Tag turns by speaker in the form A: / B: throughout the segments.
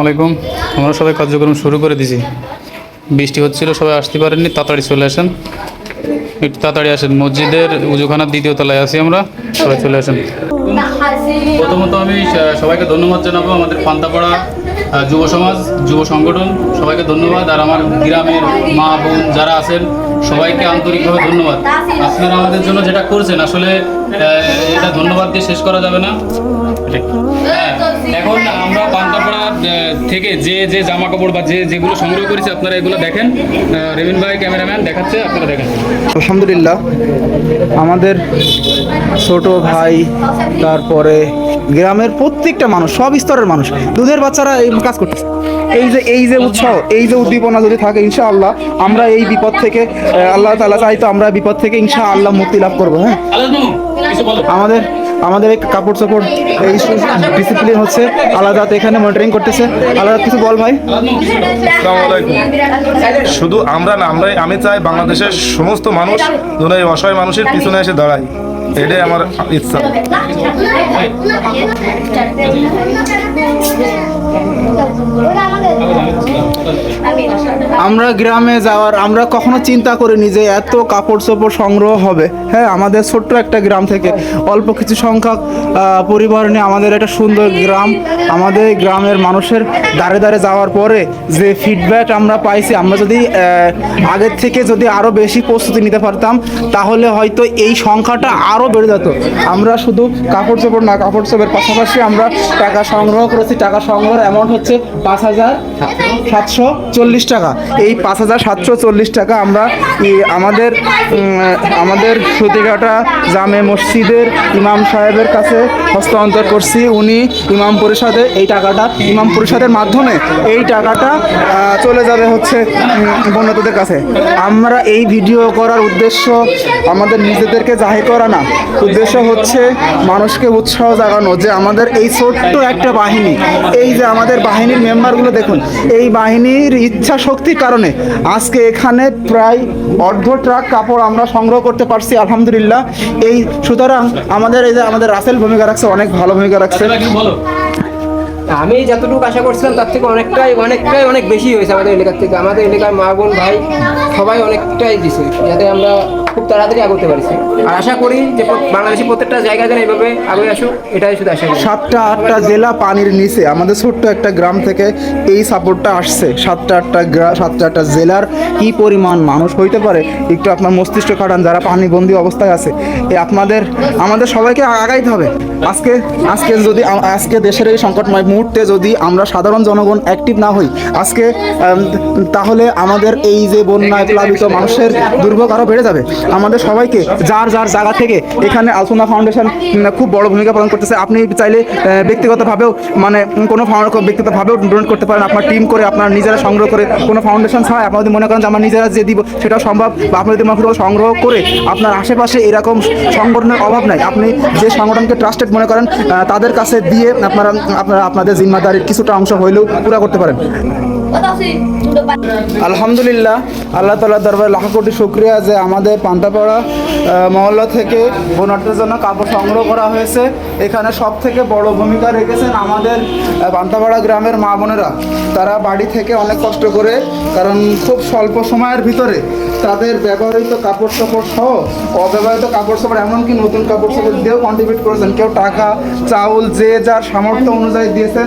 A: আলাইকুম আমরা সবাই কার্যক্রম শুরু করে দিছি। বৃষ্টি হচ্ছিল, সবাই আসতে পারেননি, তাড়াতাড়ি চলে আসেন। একটু তাড়াতাড়ি আসেন। মসজিদের উজুখানার দ্বিতীয় তলায় আছি আমরা, সবাই চলে আসেন। প্রথমত আমি সবাইকে ধন্যবাদ জানাব আমাদের পান্তাপাড়া যুব সমাজ যুব সংগঠন। সবাইকে ধন্যবাদ। আর আমার গ্রামের মা বোন যারা আছেন সবাইকে আন্তরিকভাবে ধন্যবাদ। আপনারা আমাদের জন্য যেটা করছেন আসলে এটা ধন্যবাদ দিয়ে শেষ করা যাবে না। হ্যাঁ, এখন আমরা পান্তাপাড়া থেকে যে যে জামা কাপড় বা যে যেগুলো সংগ্রহ করেছি আপনারা এগুলো দেখেন। রেভিন ভাই ক্যামেরাম্যান দেখাচ্ছে আপনারা দেখেন।
B: আলহামদুলিল্লাহ। আমাদের ছোট ভাই, তারপরে গ্রামের প্রত্যেকটা মানুষ, সব স্তরের মানুষ, দুধের বাচ্চারা এই কাজ করতেছে। এই যে এই যে উৎসাহ, এই যে উদ্দীপনা যদি থাকে, ইনশাআল্লাহ আমরা এই বিপদ থেকে আল্লাহ তালা চাইতো আমরা বিপদ থেকে ইনশা আল্লাহ মুক্তি লাভ করব হ্যাঁ? আমাদের আমাদের এই কাপড় চোপড়, এই ডিসিপ্লিন হচ্ছে আলাদা এখানে মনিটরিং করতেছে। আলাদা কিছু বল ভাই।
C: শুধু আমরা না আমরা আমি চাই বাংলাদেশের সমস্ত মানুষ এই অসহায় মানুষের পিছনে এসে দাঁড়ায়। এটাই আমার ইচ্ছা।
B: আমরা গ্রামে যাওয়ার, আমরা কখনো চিন্তা করিনি যে এত কাপড় চোপড় সংগ্রহ হবে। হ্যাঁ আমাদের ছোট্ট একটা গ্রাম থেকে অল্প কিছু সংখ্যক পরিবার নিয়ে আমাদের একটা সুন্দর গ্রাম, আমাদের গ্রামের মানুষের দাঁড়ে দাঁড়ে যাওয়ার পরে যে ফিডব্যাক আমরা পাইছি, আমরা যদি আগের থেকে যদি আরও বেশি প্রস্তুতি নিতে পারতাম, তাহলে হয়তো এই সংখ্যাটা আরও বেড়ে যেত। আমরা শুধু কাপড় চোপড় না কাপড় চোপড়ের পাশাপাশি আমরা টাকা সংগ্রহ করেছি, টাকা সংগ্রহের অ্যামাউন্ট হচ্ছে পাঁচ হাজার সাতশো চল্লিশ টাকা। এই পাঁচ হাজার সাতশো চল্লিশ টাকা আমরা আমাদের আমাদের সুতিঘাটা জামে মসজিদের ইমাম সাহেবের কাছে হস্তান্তর করছি। উনি ইমাম পরিষদে এই টাকাটা, ইমাম পরিষদের মাধ্যমে এই টাকাটা চলে যাবে হচ্ছে বন্যতদের কাছে। আমরা এই ভিডিও করার উদ্দেশ্য আমাদের নিজেদেরকে জাহির করা না। উদ্দেশ্য হচ্ছে মানুষকে উৎসাহ জাগানো যে আমাদের এই ছোট্ট একটা বাহিনী, এই যে আমাদের বাহিনীর মেম্বারগুলো দেখুন, এই বাহিনীর ইচ্ছা শক্তির কারণে আজকে এখানে প্রায় অর্ধ ট্রাক কাপড় আমরা সংগ্রহ করতে পারছি, আলহামদুলিল্লাহ। এই সুতরাং আমাদের এই যে আমাদের রাসেল ভূমিকা রাখছে, অনেক ভালো ভূমিকা রাখছে।
D: আমি যতটুকু আশা করছিলাম, তার থেকে অনেকটাই অনেকটাই অনেক বেশি হয়েছে আমাদের এলাকার থেকে। আমাদের এলাকার মা বোন, ভাই সবাই অনেকটাই দিছে, যাতে আমরা খুব তাড়াতাড়ি আগাতে পারছি। আর আশা করি যে বাংলাদেশের প্রত্যেকটা জায়গা যেন এইভাবে আগে আসুক এটাই শুধু আশা করি।
B: সাতটা আটটা জেলা পানির নিচে আমাদের ছোট্ট একটা গ্রাম থেকে এই সাপোর্টটা আসছে। সাতটা আটটা গ্রাম সাতটা আটটা জেলার কি পরিমাণ মানুষ হইতে পারে একটু আপনার মস্তিষ্ক খাটান যারা পানিবন্দী অবস্থায় আছে এই আপনাদের আমাদের সবাইকে আগাইতে হবে। আজকে আজকে যদি আজকে দেশের এই সংকটময় মুহূর্তে যদি আমরা সাধারণ জনগণ অ্যাক্টিভ না হই আজকে তাহলে আমাদের এই যে বন্যায় প্লাবিত মানুষের দুর্ভোগ আরও বেড়ে যাবে। আমাদের সবাইকে যার যার জায়গা থেকে এখানে আলসুনা ফাউন্ডেশন খুব বড় ভূমিকা পালন করতেছে। আপনি চাইলে ব্যক্তিগতভাবেও মানে কোনো ব্যক্তিগতভাবেও ডোনেট করতে পারেন। আপনার টিম করে, আপনার নিজেরা সংগ্রহ করে কোনো ফাউন্ডেশন ছাড়া আপনি যদি মনে করেন যে আমার নিজেরা যে দিব, সেটাও সম্ভব। বা আপনি যদি মনে সংগ্রহ করে আপনার আশেপাশে এরকম সংগঠনের অভাব নাই, আপনি যে সংগঠনকে ট্রাস্টেড মনে করেন তাদের কাছে দিয়ে আপনারা আপনারা, আপনাদের জিম্মাদারির কিছুটা অংশ হইলেও পুরো করতে পারেন। আলহামদুলিল্লাহ, আল্লাহ তালার দরবারে লাখ কোটি শুক্রিয়া যে আমাদের পান্তাপাড়া মহল্লা থেকে বোনাটের জন্য কাপড় সংগ্রহ করা হয়েছে। এখানে সব থেকে বড় ভূমিকা রেখেছেন আমাদের পান্তাপাড়া গ্রামের মা বোনেরা। তারা বাড়ি থেকে অনেক কষ্ট করে, কারণ খুব স্বল্প সময়ের ভিতরে তাদের ব্যবহৃত কাপড় চোপড় সহ অব্যবহৃত কাপড় চোপড়, এমনকি নতুন কাপড় চোপড় দিয়েও কন্ট্রিবিউট করেছেন। কেউ টাকা, চাউল, যে যার সামর্থ্য অনুযায়ী দিয়েছেন।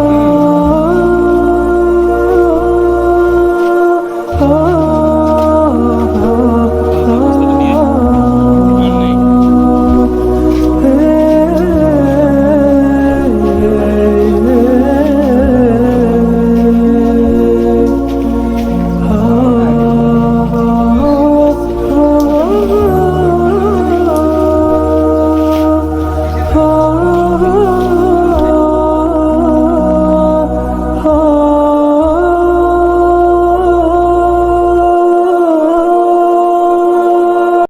E: 嗯。